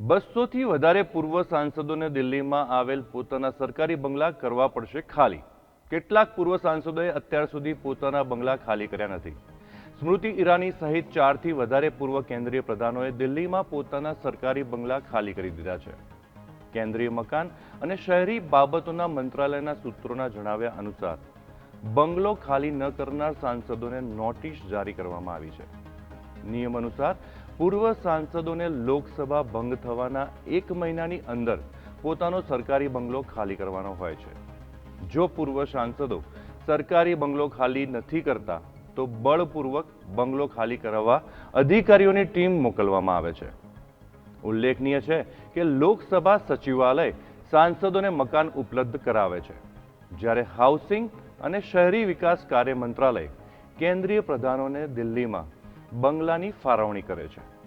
બસોથી વધારે પૂર્વ સાંસદોને દિલ્હીમાં આવેલ પોતાના સરકારી બંગલા કરવા પડશે ખાલી. કેટલાક પૂર્વ સાંસદોએ અત્યાર સુધી પોતાના બંગલા ખાલી કર્યા નથી. સ્મૃતિ ઈરાની સહિત ચારથી વધારે પૂર્વ કેન્દ્રીય પ્રધાનોએ દિલ્હીમાં પોતાના સરકારી બંગલા ખાલી કરી દીધા છે. કેન્દ્રીય મકાન અને શહેરી બાબતોના મંત્રાલયના સૂત્રોના જણાવ્યા અનુસાર, બંગલો ખાલી ન કરનાર સાંસદોને નોટિસ જારી કરવામાં આવી છે. નિયમ અનુસાર પૂર્વ સાંસદોને લોકસભા ભંગ થવાના એક મહિનાની અંદર પોતાનો સરકારી બંગલો ખાલી કરવાનો હોય છે. જો પૂર્વ સાંસદો સરકારી બંગલો ખાલી નથી કરતા, તો બળપૂર્વક બંગલો ખાલી કરાવવા અધિકારીઓની ટીમ મોકલવામાં આવે છે. ઉલ્લેખનીય છે કે લોકસભા સચિવાલય સાંસદોને મકાન ઉપલબ્ધ કરાવે છે. જ્યારે હાઉસિંગ અને શહેરી વિકાસ કાર્ય મંત્રાલય કેન્દ્રીય પ્રધાનોને દિલ્હીમાં બંગલાની ફાળવણી કરે છે.